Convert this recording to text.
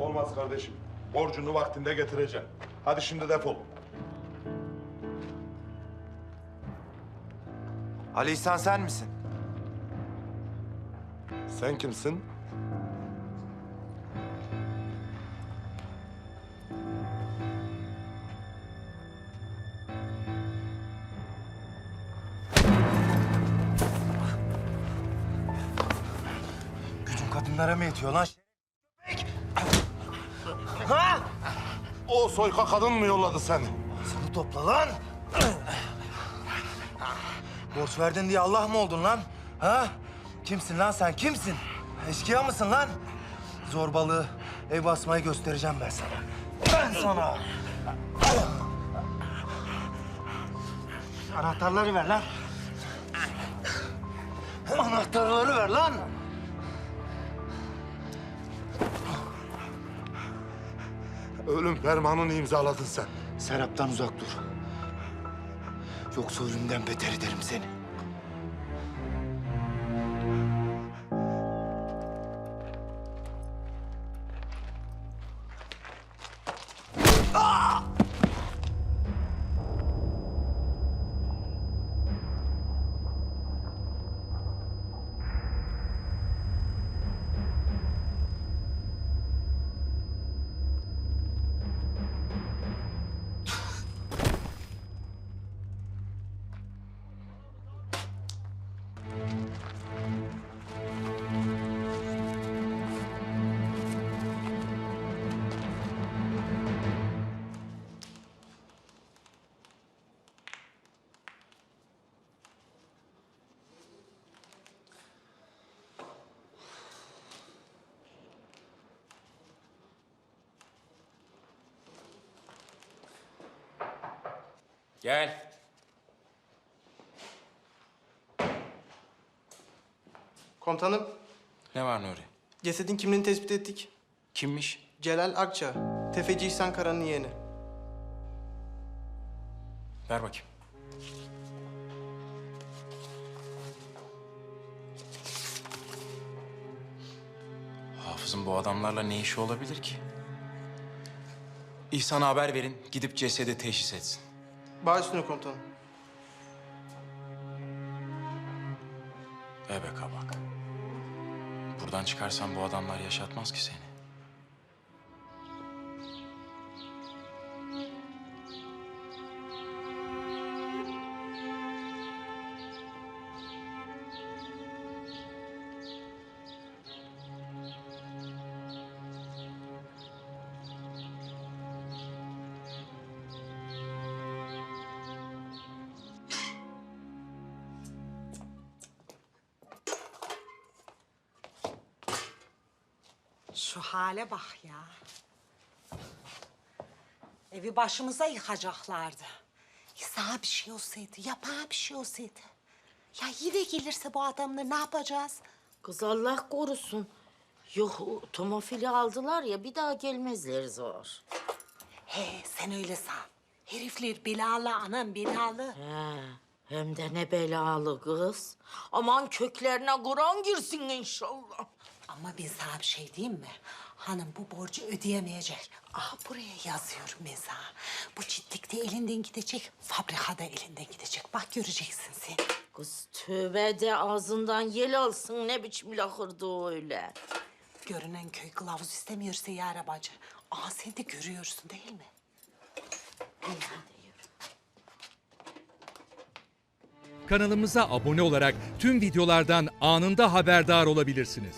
olmaz kardeşim. Borcunu vaktinde getireceksin. Hadi şimdi defol. Ali İhsan sen misin? Sen kimsin? Kadınlara mı yetiyor lan? Ha? O soyka kadın mı yolladı seni? Seni topla lan. Borç verdin diye Allah mı oldun lan? Ha? Kimsin lan sen? Kimsin? Eşkıya mısın lan? Zorbalığı, ev basmayı göstereceğim ben sana. Ben sana. Anahtarları ver lan. Anahtarları ver lan. Ölüm fermanını imzaladın sen. Serap'tan uzak dur. Yoksa ölümden beter ederim seni. Gel. Komutanım, Ne var Nuri? cesedin kimliğini tespit ettik. Kimmiş? Celal Akça, tefeci İhsan Kara'nın yeğeni. Ver bakayım. Hafız'ın bu adamlarla ne işi olabilir ki? İhsan'a haber verin, gidip cesedi teşhis etsin. Bağ üstüne komutanım. Ebe kabak. Buradan çıkarsan bu adamlar yaşatmaz ki seni. Şu hale bak ya. Evi başımıza yıkacaklardı. Sana bir şey olsaydı, yapağa bir şey olsaydı. Ya yine gelirse bu adamla ne yapacağız? Kız Allah korusun. Yok tomofili aldılar ya bir daha gelmezler zor. He sen öyle san. Herifler belalı anam belalı. He, hem de ne belalı kız. Aman köklerine Kur'an girsin inşallah. Ama ben sana bir şey diyeyim mi? Hanım bu borcu ödeyemeyecek. Aha buraya yazıyorum ben sana. Bu çitlikte elinden gidecek, fabrikada elinden gidecek. Bak göreceksin sen. Kız tövbe de ağzından yel alsın ne biçim lahırdı o öyle. Görünen köy kılavuz istemiyorsa yara bacı. Aa sen de görüyorsun değil mi? Kanalımıza abone olarak tüm videolardan anında haberdar olabilirsiniz.